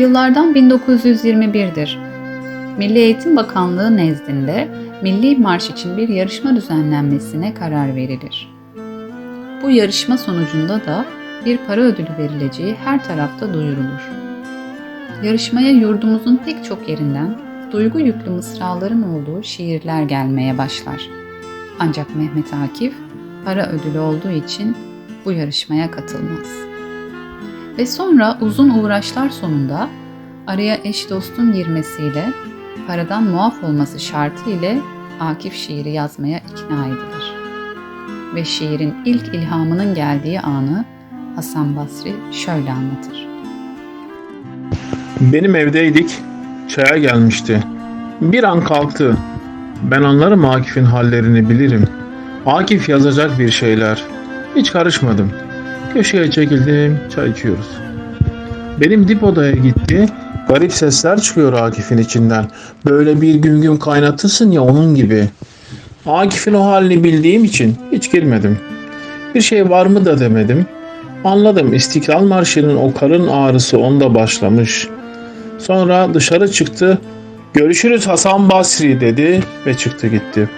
Yıllardan 1921'dir. Milli Eğitim Bakanlığı nezdinde Milli Marş için bir yarışma düzenlenmesine karar verilir. Bu yarışma sonucunda da bir para ödülü verileceği her tarafta duyurulur. Yarışmaya yurdumuzun pek çok yerinden duygu yüklü mısraların olduğu şiirler gelmeye başlar. Ancak Mehmet Akif para ödülü olduğu için bu yarışmaya katılmaz. Ve sonra uzun uğraşlar sonunda araya eş dostun girmesiyle paradan muaf olması şartı ile Akif şiiri yazmaya ikna edilir. Ve şiirin ilk ilhamının geldiği anı Hasan Basri şöyle anlatır. Benim evdeydik. Çaya gelmişti. Bir an kalktı. Ben anlarım Akif'in hallerini bilirim. Akif yazacak bir şeyler. Hiç karışmadım. Köşeye çekildim. Çay içiyoruz. Benim dip odaya gitti. Garip sesler çıkıyor Akif'in içinden. Böyle bir gün gün kaynatırsın ya onun gibi. Akif'in o halini bildiğim için hiç girmedim. Bir şey var mı da demedim. Anladım İstiklal Marşı'nın o karın ağrısı onda başlamış. Sonra dışarı çıktı. Görüşürüz Hasan Basri dedi ve çıktı gitti.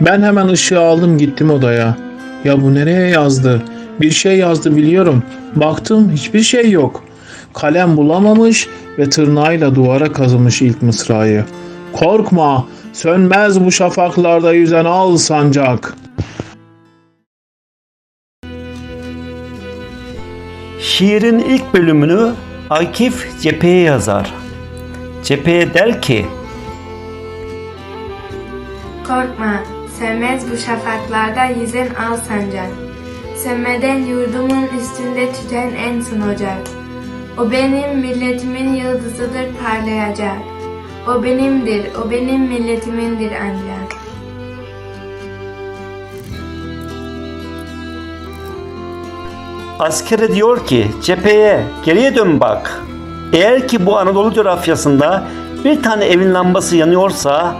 Ben hemen ışığı aldım gittim odaya. Ya bu nereye yazdı? Bir şey yazdı biliyorum. Baktım hiçbir şey yok. Kalem bulamamış ve tırnağıyla duvara kazımış ilk mısrayı. Korkma, sönmez bu şafaklarda yüzen al sancak. Şiirin ilk bölümünü Akif cepheye yazar. Cepheye der ki, Korkma, sönmez bu şafaklarda yüzen al sancak. Sönmeden yurdumun üstünde tüten en son ocak. O benim milletimin yıldızıdır parlayacak. O benimdir, o benim milletimindir ancak. askere diyor ki cepheye geriye dön bak. Eğer ki bu Anadolu coğrafyasında bir tane evin lambası yanıyorsa,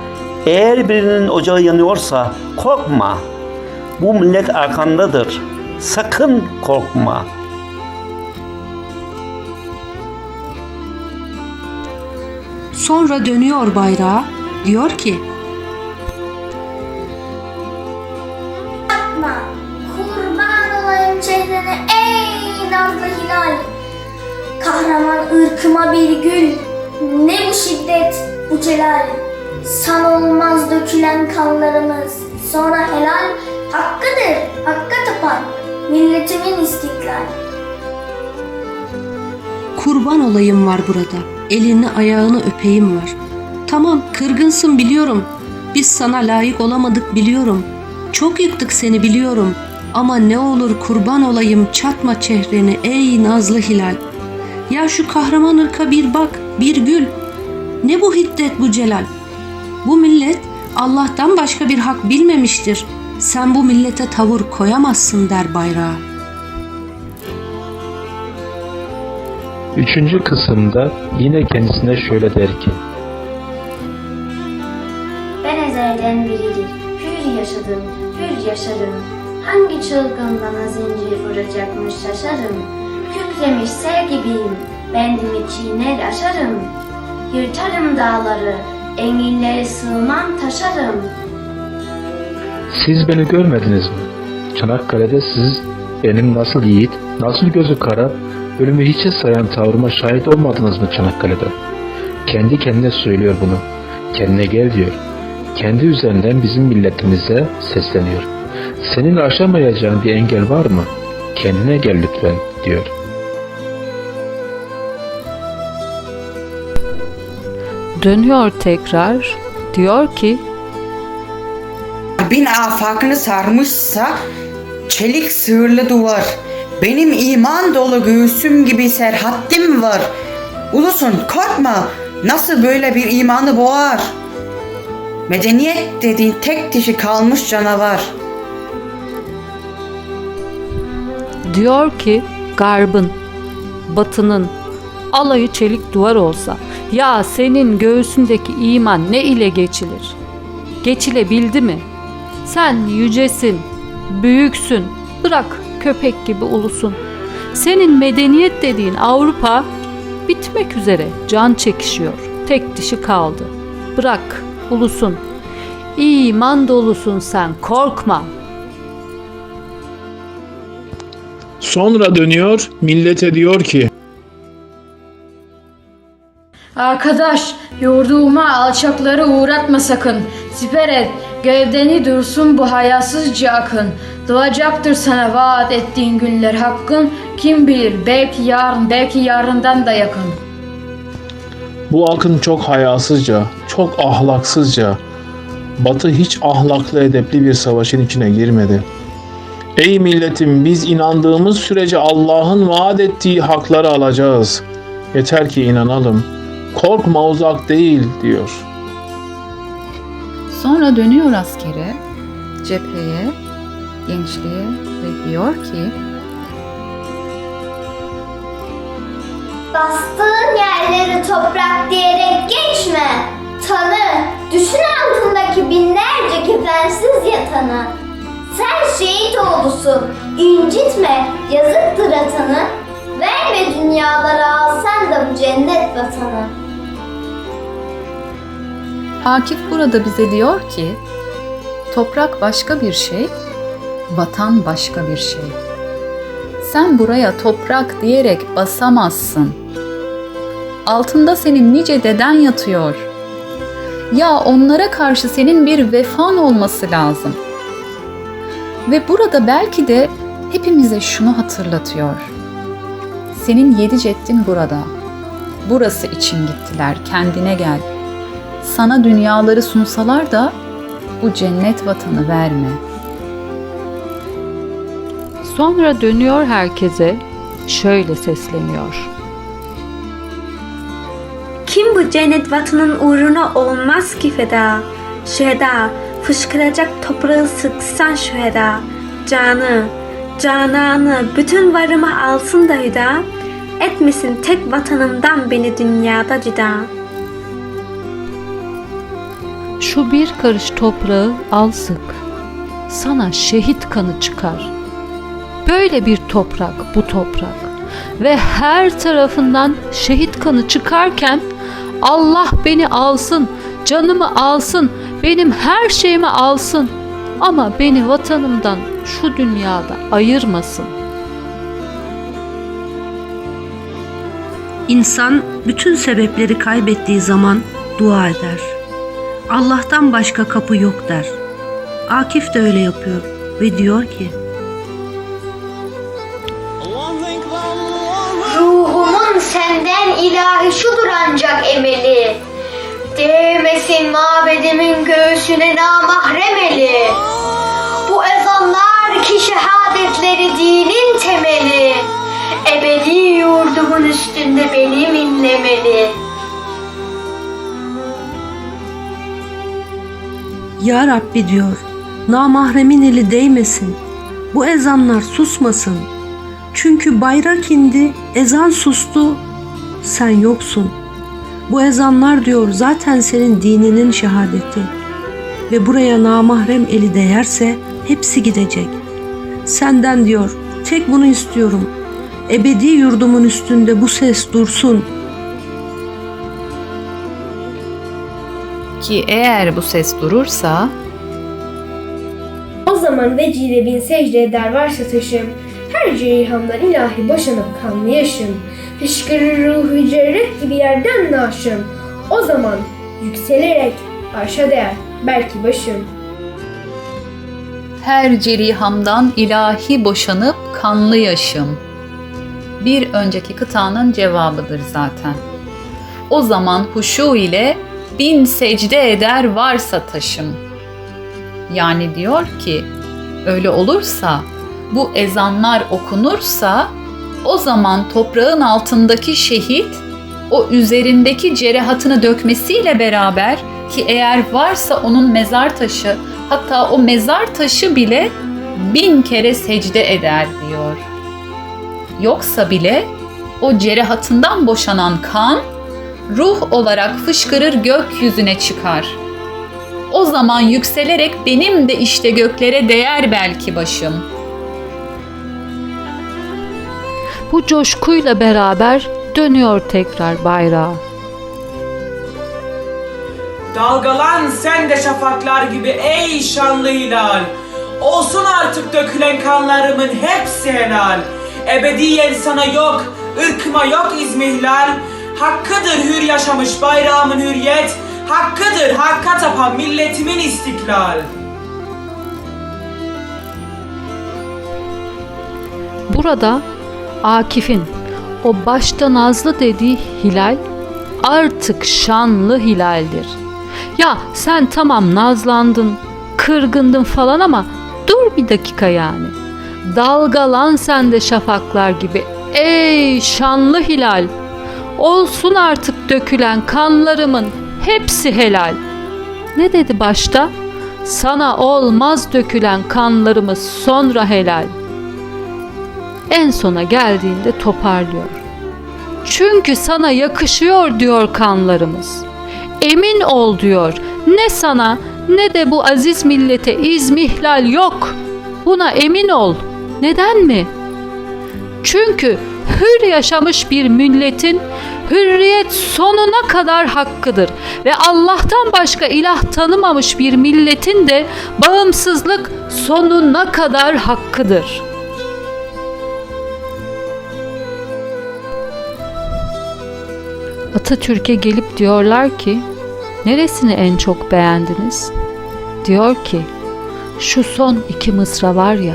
eğer birinin ocağı yanıyorsa korkma. Bu millet arkandadır. Sakın korkma. Sonra dönüyor bayrağa, diyor ki Yapma, kurban olayım çehrene ey nazlı hilal. Kahraman ırkıma bir gül, ne bu şiddet, bu celal. San olmaz dökülen kanlarımız, sonra helal. Hakkıdır, milletimin istiklal. kurban olayım var burada. Elini ayağını öpeyim var. Tamam kırgınsın biliyorum. Biz sana layık olamadık biliyorum. Çok yıktık seni biliyorum. Ama ne olur kurban olayım çatma çehreni ey nazlı hilal. Ya şu kahraman ırka bir bak, bir gül. Ne bu hiddet bu celal? Bu millet Allah'tan başka bir hak bilmemiştir. Sen bu millete tavır koyamazsın der bayrağa. Üçüncü kısımda yine kendisine şöyle der ki Ben ezelden beridir, hür yaşadım, hür yaşarım. Hangi çılgın bana zincir vuracakmış şaşarım. Kükremiş sel gibiyim, bendimi çiğner aşarım. Yırtarım dağları, enginlere sığmam taşarım. Siz beni görmediniz mi? Çanakkale'de siz benim nasıl yiğit, nasıl gözü kara, ölümü hiçe sayan tavrıma şahit olmadınız mı Çanakkale'de? Kendi kendine söylüyor bunu. Kendine gel diyor. Kendi üzerinden bizim milletimize sesleniyor. Senin aşamayacağın bir engel var mı? Kendine gel lütfen diyor. Dönüyor tekrar. Diyor ki Bin afakını sarmışsa çelik sığırlı duvar. Benim iman dolu göğsüm gibi serhattim var. Ulusun korkma nasıl böyle bir imanı boğar. Medeniyet dediğin tek dişi kalmış canavar. diyor ki garbın, batının alayı çelik duvar olsa ya senin göğsündeki iman ne ile geçilir? Geçilebildi mi? Sen yücesin, büyüksün. Bırak köpek gibi ulusun. Senin medeniyet dediğin Avrupa bitmek üzere. Can çekişiyor. Tek dişi kaldı. Bırak, ulusun. İman dolusun sen, korkma. Sonra dönüyor, millete diyor ki, Arkadaş, yurduğuma alçakları uğratma sakın. Siper et, gövdeni dursun bu hayasızca akın. Doğacaktır sana vaat ettiğin günler hakkın. Kim bilir, belki yarın, belki yarından da yakın. bu akın çok hayasızca, çok ahlaksızca. Batı hiç ahlaklı edepli bir savaşın içine girmedi. Ey milletim biz inandığımız sürece Allah'ın vaat ettiği hakları alacağız. Yeter ki inanalım. Korkma uzak değil diyor. Sonra dönüyor askere, cepheye, gençliğe ve diyor ki Bastığın yerleri toprak diyerek geçme. Tanı, düşün altındaki binlerce kefensiz yatanı. Sen şehit oldusun, incitme, yazıktır atanı. Verme dünyalara alsan da bu cennet vatanı. Akif burada bize diyor ki toprak başka bir şey, vatan başka bir şey. Sen buraya toprak diyerek basamazsın. Altında senin nice deden yatıyor. Ya onlara karşı senin bir vefan olması lazım. Ve burada belki de hepimize şunu hatırlatıyor. Senin yedi ceddin burada. Burası için gittiler. Kendine gel. Sana dünyaları sunsalar da bu cennet vatanı verme. Sonra dönüyor herkese, şöyle sesleniyor. Kim bu cennet vatanın uğruna olmaz ki feda? Şüheda, fışkıracak toprağı sıksan şüheda. Canı, cananı, bütün varımı alsın da hüda. Etmesin tek vatanımdan beni dünyada cüda. Şu bir karış toprağı al sık. Sana şehit kanı çıkar. Böyle bir toprak bu toprak. Ve her tarafından şehit kanı çıkarken Allah beni alsın, canımı alsın, benim her şeyimi alsın. Ama beni vatanımdan şu dünyada ayırmasın. İnsan bütün sebepleri kaybettiği zaman dua eder. Allah'tan başka kapı yok der. Akif de öyle yapıyor ve diyor ki Ruhumun senden ilahi şudur ancak emeli. Değmesin mabedimin göğsüne namahrem eli. Bu ezanlar ki şehadetleri dinin temeli. Ebedi yurdumun üstünde benim inlemeli. Ya Rabbi diyor, namahremin eli değmesin, bu ezanlar susmasın. Çünkü bayrak indi, ezan sustu, sen yoksun. Bu ezanlar diyor zaten senin dininin şehadeti. Ve buraya namahrem eli değerse hepsi gidecek. Senden diyor, tek bunu istiyorum. Ebedi yurdumun üstünde bu ses dursun.'' Ki eğer bu ses durursa O zaman vecile bin secde eder varsa taşım, her ceyhandan ilahi boşanıp kanlı yaşım, fışkırır ruhu cerret gibi yerden naşım, o zaman yükselerek arşa değer belki başım. her cerihamdan ilahi boşanıp kanlı yaşım. Bir önceki kıtanın cevabıdır zaten. O zaman huşu ile bin secde eder varsa taşım. Yani diyor ki öyle olursa bu ezanlar okunursa o zaman toprağın altındaki şehit o üzerindeki cerehatını dökmesiyle beraber ki eğer varsa onun mezar taşı hatta o mezar taşı bile bin kere secde eder diyor. Yoksa bile o cerehatından boşanan kan ruh olarak fışkırır gökyüzüne çıkar. O zaman yükselerek benim de işte göklere değer belki başım. Bu coşkuyla beraber dönüyor tekrar bayrağı. Dalgalan sen de şafaklar gibi ey şanlı hilal. Olsun artık dökülen kanlarımın hepsi helal. Ebediyen sana yok, ırkıma yok izmihlal. Hakkıdır hür yaşamış bayrağımın hürriyet. Hakkıdır hakka tapan milletimin istiklal. Burada Akif'in o başta nazlı dediği hilal artık şanlı hilaldir. Ya sen tamam nazlandın, kırgındın falan ama dur bir dakika yani. Dalgalan sen de şafaklar gibi. Ey şanlı hilal! Olsun artık dökülen kanlarımın hepsi helal. Ne dedi başta? Sana olmaz dökülen kanlarımız sonra helal en sona geldiğinde toparlıyor. Çünkü sana yakışıyor diyor kanlarımız. Emin ol diyor. Ne sana ne de bu aziz millete izmihlal yok. Buna emin ol. Neden mi? Çünkü hür yaşamış bir milletin hürriyet sonuna kadar hakkıdır ve Allah'tan başka ilah tanımamış bir milletin de bağımsızlık sonuna kadar hakkıdır.'' Atatürk'e gelip diyorlar ki neresini en çok beğendiniz? Diyor ki şu son iki mısra var ya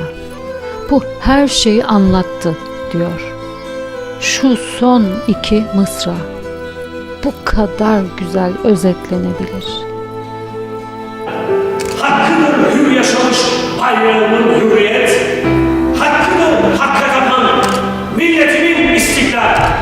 bu her şeyi anlattı diyor şu son iki mısra bu kadar güzel özetlenebilir. Hakkıdır hür yaşamış bayrağımın hürriyet, hakkıdır hakka kapan milletimin istiklal.